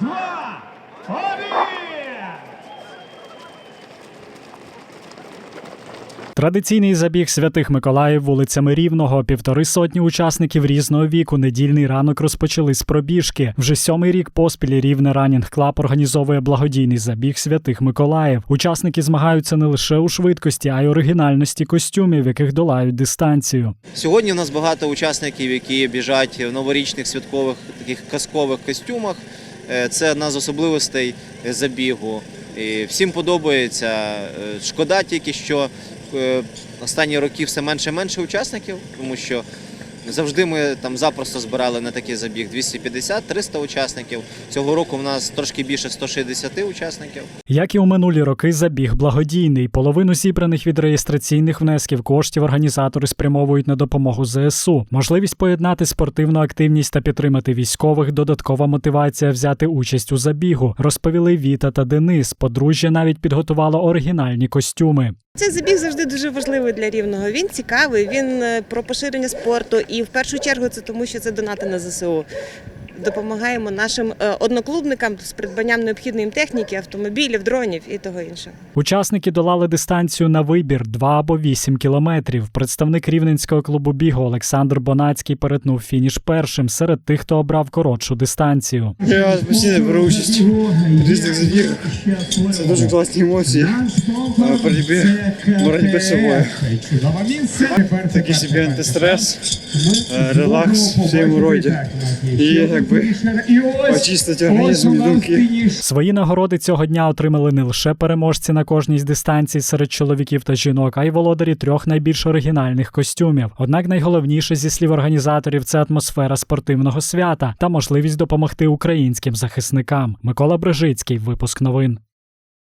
два, один! Традиційний забіг святих Миколаїв вулицями Рівного. Півтори сотні учасників різного віку. Недільний ранок розпочали з пробіжки. Вже сьомий рік поспіль Рівне Ранінг Клаб організовує благодійний забіг святих Миколаїв. Учасники змагаються не лише у швидкості, а й оригінальності костюмів, яких долають дистанцію. Сьогодні у нас багато учасників, які біжать в новорічних святкових таких казкових костюмах. Е, Це одна з особливостей забігу. Всім подобається. Е, Шкода тільки, що е, останні роки все менше і менше учасників, тому що завжди ми там запросто збирали на такий забіг 250-300 учасників. Цього року в нас трошки більше 160 учасників. Як і у минулі роки, забіг благодійний. Половину зібраних від реєстраційних внесків коштів організатори спрямовують на допомогу ЗСУ. Можливість поєднати спортивну активність та підтримати військових. Додаткова мотивація взяти участь у забігу. Розповіли Віта та Денис. Подружжя навіть підготувало оригінальні костюми. Цей забіг завжди дуже важливий для рівного. Він цікавий, він е, про поширення спорту, і в першу чергу це тому, що це донати на ЗСУ. Допомагаємо нашим е, одноклубникам з придбанням необхідної їм техніки, автомобілів, дронів і того іншого. Учасники долали дистанцію на вибір 2 або 8 кілометрів. Представник рівненського клубу бігу Олександр Бонацький перетнув фініш першим серед тих, хто обрав коротшу дистанцію. Я постійно беру участь в різних забігах. Це дуже класні емоції. Боротьби з собою. Такий собі антистрес, е, релакс в своєму роді. І якби очистити організм і думки. Свої нагороди цього дня отримали не лише переможці на кожній з дистанцій серед чоловіків та жінок, а й володарі трьох найбільш оригінальних костюмів. Однак найголовніше зі слів організаторів це атмосфера спортивного свята та можливість допомогти українським захисникам. Микола Брежицький, випуск новин.